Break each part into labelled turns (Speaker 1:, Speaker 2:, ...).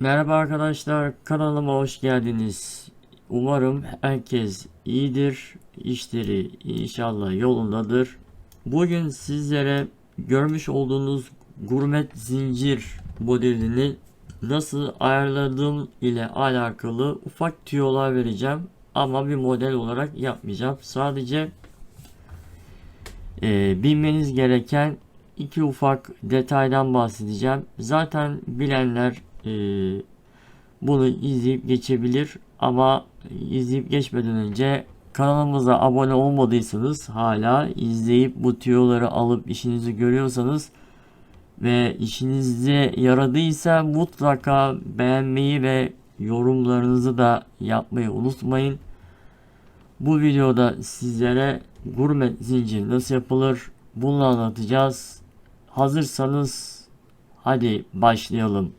Speaker 1: Merhaba arkadaşlar, kanalıma hoş geldiniz. Umarım herkes iyidir, işleri inşallah yolundadır. Bugün sizlere görmüş olduğunuz gurmet zincir modelini nasıl ayarladığım ile alakalı ufak tüyolar vereceğim. Ama bir model olarak yapmayacağım. Sadece e, bilmeniz gereken iki ufak detaydan bahsedeceğim. Zaten bilenler e, bunu izleyip geçebilir ama izleyip geçmeden önce kanalımıza abone olmadıysanız hala izleyip bu tüyoları alıp işinizi görüyorsanız ve işinize yaradıysa mutlaka beğenmeyi ve yorumlarınızı da yapmayı unutmayın. Bu videoda sizlere gurme zincir nasıl yapılır bunu anlatacağız. Hazırsanız hadi başlayalım.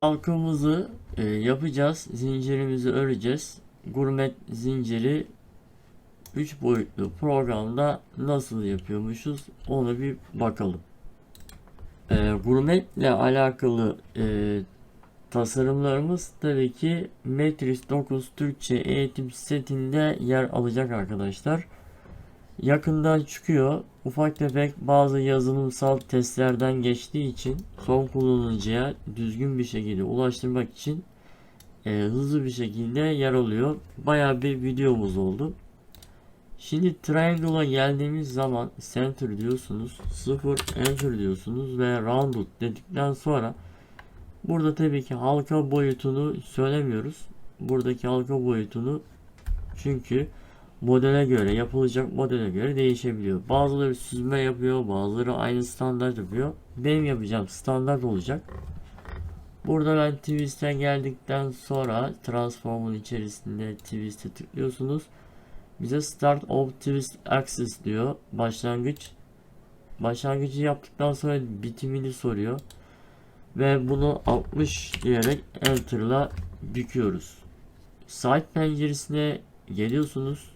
Speaker 1: Halkımızı e, yapacağız. Zincirimizi öreceğiz. Gurmet zinciri 3 boyutlu programda nasıl yapıyormuşuz onu bir bakalım. E, gurmetle alakalı e, tasarımlarımız tabii ki Matrix 9 Türkçe eğitim setinde yer alacak arkadaşlar. Yakında çıkıyor. Ufak tefek bazı yazılımsal testlerden geçtiği için son kullanıcıya düzgün bir şekilde ulaştırmak için e, hızlı bir şekilde yer alıyor. Bayağı bir videomuz oldu. Şimdi Triangle'a geldiğimiz zaman Center diyorsunuz, 0 Enter diyorsunuz ve Rounded dedikten sonra burada tabii ki halka boyutunu söylemiyoruz. Buradaki halka boyutunu çünkü modele göre yapılacak modele göre değişebiliyor. Bazıları süzme yapıyor, bazıları aynı standart yapıyor. Benim yapacağım standart olacak. Burada ben twist'e geldikten sonra transform'un içerisinde twist'e tıklıyorsunuz. Bize start of twist axis diyor. Başlangıç. Başlangıcı yaptıktan sonra bitimini soruyor. Ve bunu 60 diyerek enter'la büküyoruz. Side penceresine geliyorsunuz.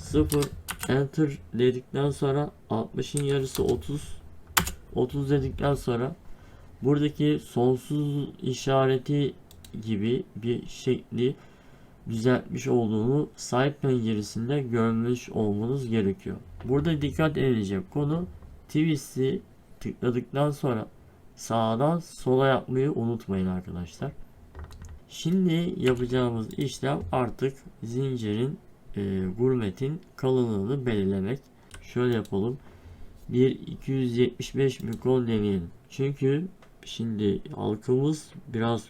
Speaker 1: 0 enter dedikten sonra 60'ın yarısı 30 30 dedikten sonra buradaki sonsuz işareti gibi bir şekli düzeltmiş olduğunu sahip penceresinde görmüş olmanız gerekiyor. Burada dikkat edilecek konu twist'i tıkladıktan sonra sağdan sola yapmayı unutmayın arkadaşlar. Şimdi yapacağımız işlem artık zincirin e, gurmetin kalınlığını belirlemek. Şöyle yapalım. Bir 275 mikron deneyelim. Çünkü şimdi halkımız biraz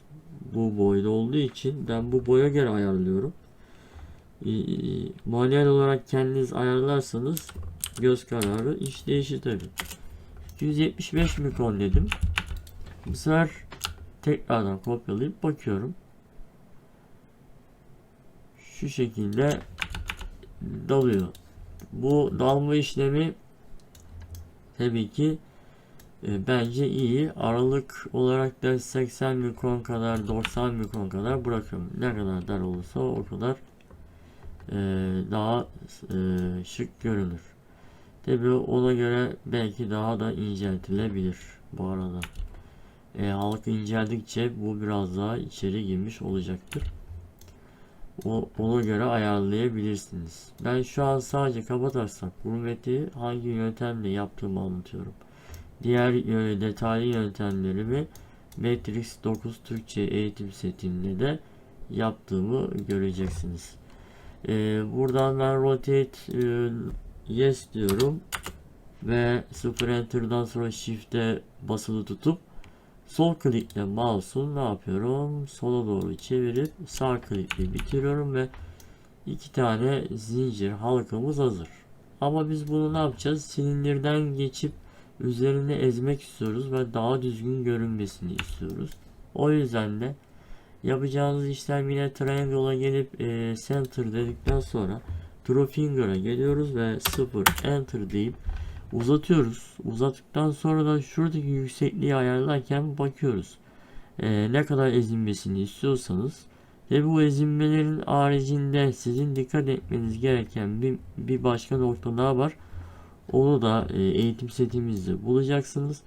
Speaker 1: bu boyda olduğu için ben bu boya göre ayarlıyorum. E, manuel olarak kendiniz ayarlarsanız göz kararı iş değişir tabi. 275 mikron dedim. Bu sefer tekrardan kopyalayıp bakıyorum. Şu şekilde dalıyor. Bu dalma işlemi tabii ki e, bence iyi. Aralık olarak da 80 mikron kadar 90 mikron kadar bırakıyorum. Ne kadar dar olursa o kadar e, daha e, şık görünür. Tabi ona göre belki daha da inceltilebilir bu arada. E, halk inceldikçe bu biraz daha içeri girmiş olacaktır. O, ona göre ayarlayabilirsiniz. Ben şu an sadece kabataslak gurbeti hangi yöntemle yaptığımı anlatıyorum. Diğer e, detaylı yöntemlerimi Matrix 9 Türkçe eğitim setinde de yaptığımı göreceksiniz. Ee, buradan ben rotate e, yes diyorum ve 0 enter'dan sonra shift'e basılı tutup Sol klikle mouse'u ne yapıyorum? Sola doğru çevirip sağ klikle bitiriyorum ve iki tane zincir halkamız hazır. Ama biz bunu ne yapacağız? Silindirden geçip üzerine ezmek istiyoruz ve daha düzgün görünmesini istiyoruz. O yüzden de yapacağınız işlem yine triangle'a gelip e, center dedikten sonra true finger'a geliyoruz ve 0 enter deyip uzatıyoruz. Uzattıktan sonra da şuradaki yüksekliği ayarlarken bakıyoruz. Ee, ne kadar ezilmesini istiyorsanız Ve bu ezilmelerin haricinde sizin dikkat etmeniz gereken bir, bir başka nokta daha var. Onu da e, eğitim setimizde bulacaksınız.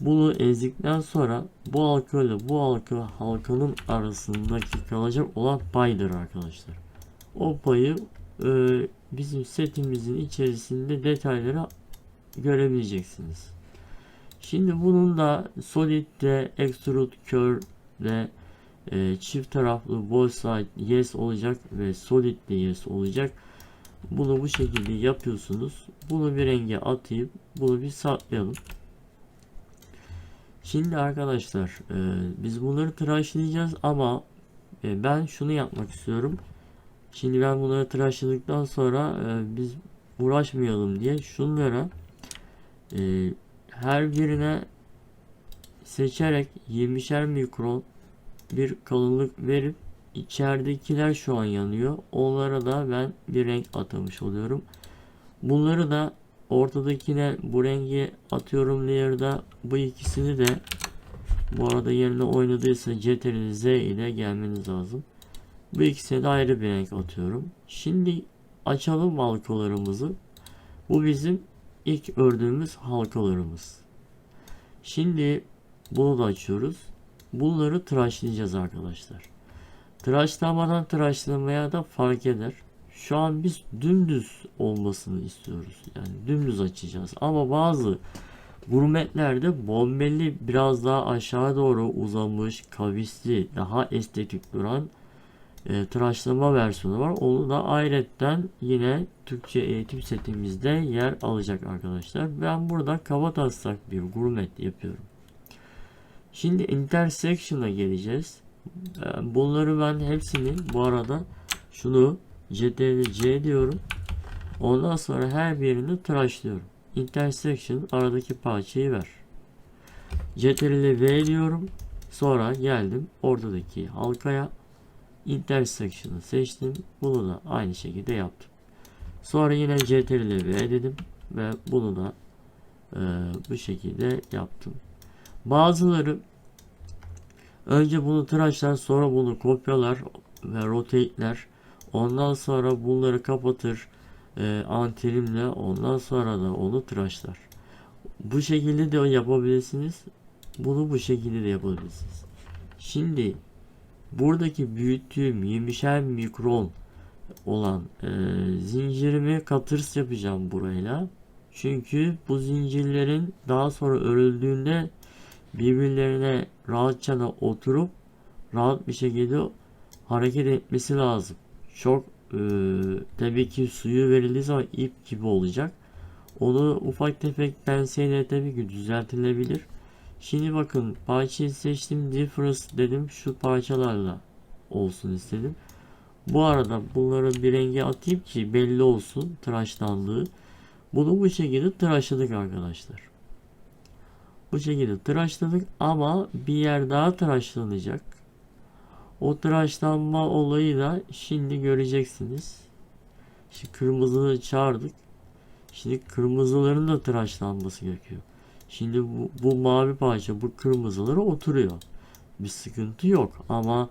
Speaker 1: Bunu ezdikten sonra bu halka ile bu halka halkanın arasındaki kalacak olan paydır arkadaşlar. O payı e, bizim setimizin içerisinde detayları görebileceksiniz. Şimdi bunun da Solid'de Extrude Curve'de e, çift taraflı both side yes olacak ve Solid'de yes olacak. Bunu bu şekilde yapıyorsunuz. Bunu bir renge atayım. Bunu bir saklayalım. Şimdi arkadaşlar e, biz bunları tıraşlayacağız ama e, ben şunu yapmak istiyorum. Şimdi ben bunları tıraşladıktan sonra e, biz uğraşmayalım diye şunlara e, her birine seçerek 20'şer mikron bir kalınlık verip içeridekiler şu an yanıyor. Onlara da ben bir renk atamış oluyorum. Bunları da ortadakine bu rengi atıyorum layer'da bu ikisini de bu arada yerine oynadıysa Ctrl Z ile gelmeniz lazım. Bu ikisine de ayrı bir renk atıyorum. Şimdi açalım halkalarımızı. Bu bizim ilk ördüğümüz halkalarımız. Şimdi bunu da açıyoruz. Bunları tıraşlayacağız arkadaşlar. Tıraşlamadan tıraşlamaya da fark eder. Şu an biz dümdüz olmasını istiyoruz. Yani dümdüz açacağız. Ama bazı gurmetlerde bombeli biraz daha aşağı doğru uzamış, kavisli, daha estetik duran e, tıraşlama versiyonu var. Onu da ayrıca yine Türkçe eğitim setimizde yer alacak arkadaşlar. Ben burada kaba taslak bir gurmet yapıyorum. Şimdi intersection'a geleceğiz. E, bunları ben hepsini bu arada şunu Ctrl C diyorum. Ondan sonra her birini tıraşlıyorum. Intersection aradaki parçayı ver. Ctrl V diyorum. Sonra geldim ortadaki halkaya intersection'ı seçtim. Bunu da aynı şekilde yaptım. Sonra yine Ctrl V dedim ve bunu da e, bu şekilde yaptım. Bazıları önce bunu tıraşlar sonra bunu kopyalar ve rotate'ler. Ondan sonra bunları kapatır e, antelimle ondan sonra da onu tıraşlar. Bu şekilde de yapabilirsiniz. Bunu bu şekilde de yapabilirsiniz. Şimdi buradaki büyüttüğüm 20'şer mikron olan e, zincirimi katırs yapacağım burayla. Çünkü bu zincirlerin daha sonra örüldüğünde birbirlerine rahatça da oturup rahat bir şekilde hareket etmesi lazım. Çok e, tabii ki suyu verildiği zaman ip gibi olacak. Onu ufak tefek penseyle tabii ki düzeltilebilir. Şimdi bakın parçayı seçtim difference dedim şu parçalarla olsun istedim. Bu arada bunları bir renge atayım ki belli olsun tıraşlandığı. Bunu bu şekilde tıraşladık arkadaşlar. Bu şekilde tıraşladık ama bir yer daha tıraşlanacak. O tıraşlanma olayı da şimdi göreceksiniz. Şimdi kırmızıları çağırdık. Şimdi kırmızıların da tıraşlanması gerekiyor. Şimdi bu, bu mavi parça bu kırmızılara oturuyor. Bir sıkıntı yok ama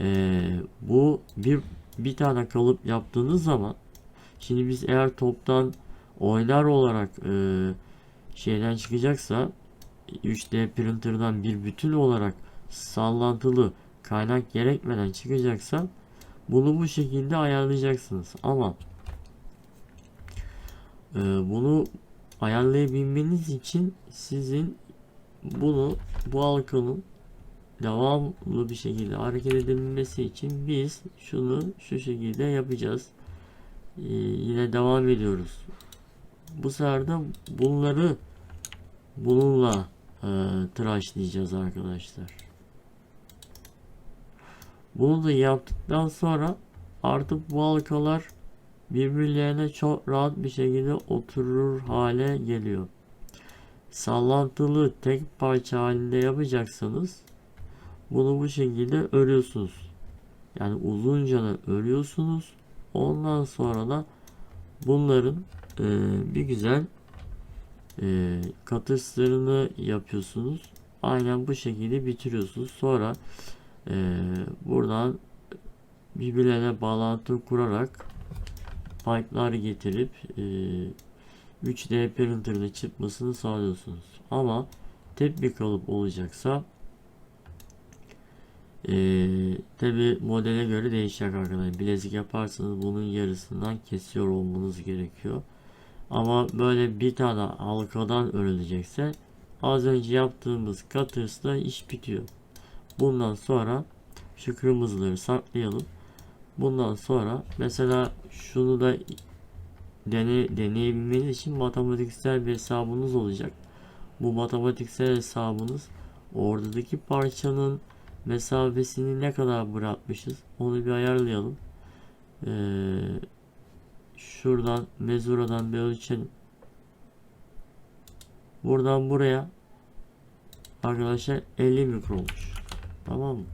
Speaker 1: ee, bu bir bir tane kalıp yaptığınız zaman şimdi biz eğer toptan oynar olarak e, şeyden çıkacaksa 3D printer'dan bir bütün olarak sallantılı kaynak gerekmeden çıkacaksa bunu bu şekilde ayarlayacaksınız. Ama e, bunu ayarlayabilmeniz için sizin bunu bu halkanın devamlı bir şekilde hareket edilmesi için biz şunu şu şekilde yapacağız. Ee, yine devam ediyoruz. Bu sefer de bunları bununla e, tıraşlayacağız arkadaşlar. Bunu da yaptıktan sonra artık bu halkalar birbirlerine çok rahat bir şekilde oturur hale geliyor. Sallantılı tek parça halinde yapacaksanız bunu bu şekilde örüyorsunuz. Yani uzunca da örüyorsunuz. Ondan sonra da bunların e, bir güzel e, katışlarını yapıyorsunuz. Aynen bu şekilde bitiriyorsunuz. Sonra e, buradan birbirlerine bağlantı kurarak pipe'lar getirip e, 3D printer'da çıkmasını sağlıyorsunuz. Ama tek bir kalıp olacaksa ee, tabi modele göre değişecek arkadaşlar. Bilezik yaparsanız bunun yarısından kesiyor olmanız gerekiyor. Ama böyle bir tane halkadan örülecekse az önce yaptığımız cutters'la iş bitiyor. Bundan sonra şu kırmızıları saklayalım. Bundan sonra mesela şunu da dene, deneyebilmeniz için matematiksel bir hesabınız olacak. Bu matematiksel hesabınız oradaki parçanın mesafesini ne kadar bırakmışız onu bir ayarlayalım. Ee, şuradan mezuradan bir ölçelim. Buradan buraya arkadaşlar 50 mikronmuş. Tamam mı?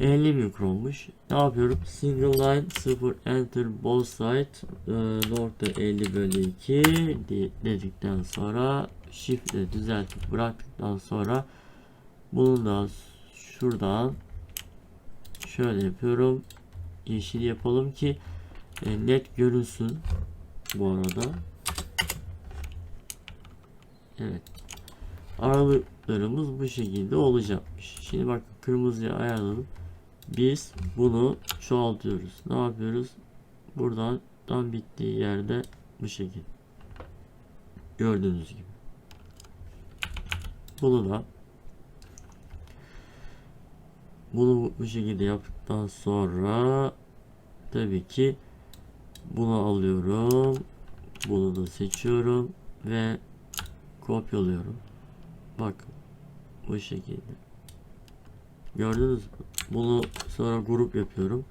Speaker 1: 50 mikronmuş. Ne yapıyorum? Single line 0 enter both side e, nokta 50 bölü 2 de- dedikten sonra shift ile düzeltip bıraktıktan sonra bunun da şuradan şöyle yapıyorum. Yeşil yapalım ki e, net görünsün bu arada. Evet. Aralıklarımız bu şekilde olacakmış. Şimdi bak kırmızıya ayarladım. Biz bunu çoğaltıyoruz. Ne yapıyoruz? Buradan tam bittiği yerde bu şekilde. Gördüğünüz gibi. Bunu da bunu bu şekilde yaptıktan sonra tabii ki bunu alıyorum. Bunu da seçiyorum ve kopyalıyorum. Bakın bu şekilde. Gördünüz mü? Bunu sonra grup yapıyorum.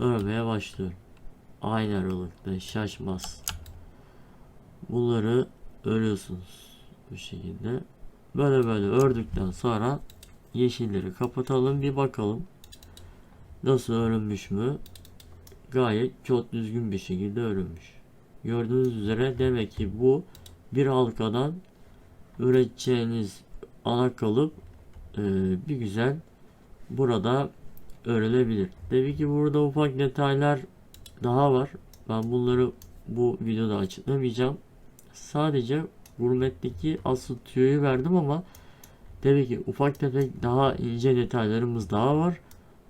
Speaker 1: Örmeye başlıyorum. Aynı aralıkta şaşmaz. Bunları örüyorsunuz bu şekilde. Böyle böyle ördükten sonra yeşilleri kapatalım bir bakalım. Nasıl örülmüş mü? Gayet çok düzgün bir şekilde örülmüş. Gördüğünüz üzere demek ki bu bir halkadan üreteceğiniz ana kalıp e, bir güzel burada örülebilir. Tabii ki burada ufak detaylar daha var. Ben bunları bu videoda açıklamayacağım. Sadece gurmetteki asıl tüyoyu verdim ama tabii ki ufak tefek daha ince detaylarımız daha var.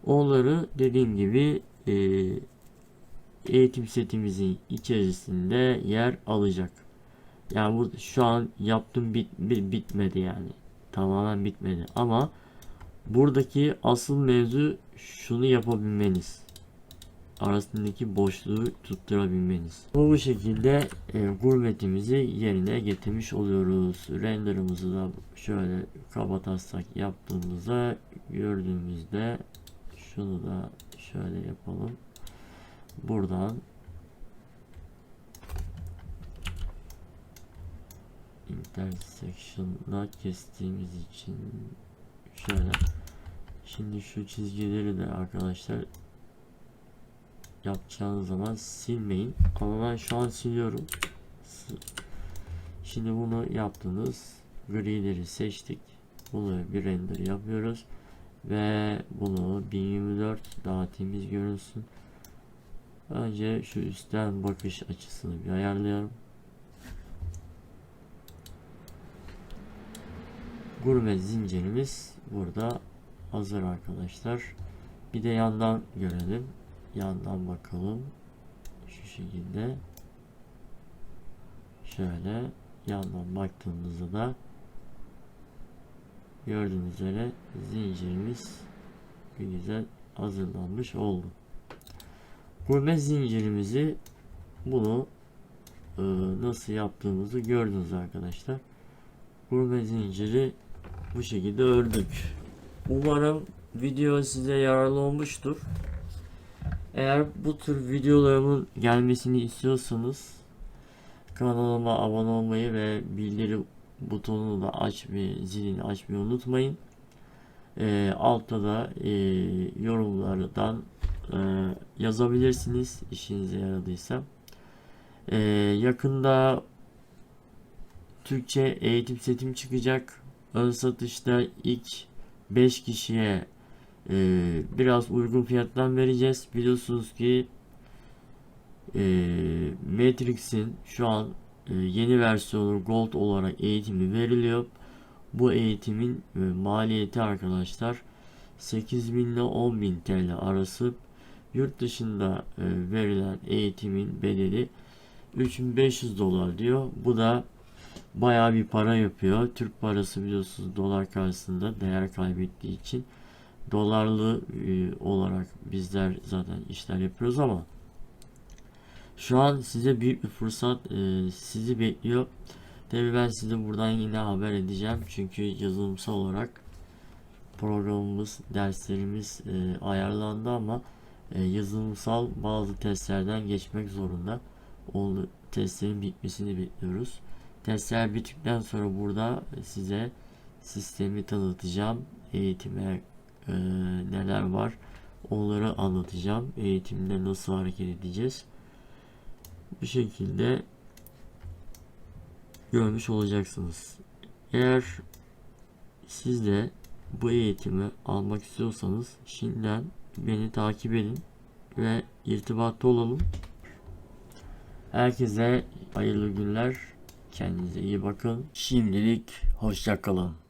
Speaker 1: Onları dediğim gibi e, eğitim setimizin içerisinde yer alacak. Yani bu şu an yaptığım bit, bit- bitmedi yani. Tamamen bitmedi ama buradaki asıl mevzu şunu yapabilmeniz. Arasındaki boşluğu tutturabilmeniz. Bu bu şekilde e, gurmetimizi yerine getirmiş oluyoruz. Renderımızı da şöyle kabataslak yaptığımızda gördüğümüzde şunu da şöyle yapalım. Buradan intersection'da kestiğimiz için şöyle. Şimdi şu çizgileri de arkadaşlar yapacağınız zaman silmeyin. Ama ben şu an siliyorum. Şimdi bunu yaptınız grileri seçtik. Bunu bir render yapıyoruz. Ve bunu 1024 daha temiz görünsün. Önce şu üstten bakış açısını bir ayarlayalım gurme zincirimiz burada hazır arkadaşlar. Bir de yandan görelim. Yandan bakalım. Şu şekilde. Şöyle yandan baktığımızda da gördüğünüz üzere zincirimiz güzel hazırlanmış oldu. Gurme zincirimizi bunu e, nasıl yaptığımızı gördünüz arkadaşlar. Gurme zinciri bu şekilde ördük. Umarım video size yararlı olmuştur. Eğer bu tür videolarımın gelmesini istiyorsanız kanalıma abone olmayı ve bildiri butonunu da açmayı, zilini açmayı unutmayın. Ee, altta da e, yorumlardan e, yazabilirsiniz işinize yaradıysa. Ee, yakında Türkçe eğitim setim çıkacak. Ön satışta ilk 5 kişiye Ee, biraz uygun fiyattan vereceğiz. Biliyorsunuz ki e, Matrix'in şu an e, yeni versiyonu Gold olarak eğitimi veriliyor. Bu eğitimin e, maliyeti arkadaşlar 8000 ile 10.000 TL arası. Yurt dışında e, verilen eğitimin bedeli 3500 dolar diyor. Bu da bayağı bir para yapıyor. Türk parası biliyorsunuz dolar karşısında değer kaybettiği için dolarlı e, olarak bizler zaten işler yapıyoruz ama şu an size büyük bir fırsat e, sizi bekliyor. Tabi ben size buradan yine haber edeceğim. Çünkü yazılımsal olarak programımız, derslerimiz e, ayarlandı ama yazılımsal bazı testlerden geçmek zorunda. O testlerin bitmesini bekliyoruz. Testler bittikten sonra burada size sistemi tanıtacağım. Eğitime e, neler var onları anlatacağım. Eğitimde nasıl hareket edeceğiz. Bu şekilde görmüş olacaksınız. Eğer siz de bu eğitimi almak istiyorsanız şimdiden beni takip edin ve irtibatta olalım. Herkese hayırlı günler. Kendinize iyi bakın. Şimdilik hoşça kalın.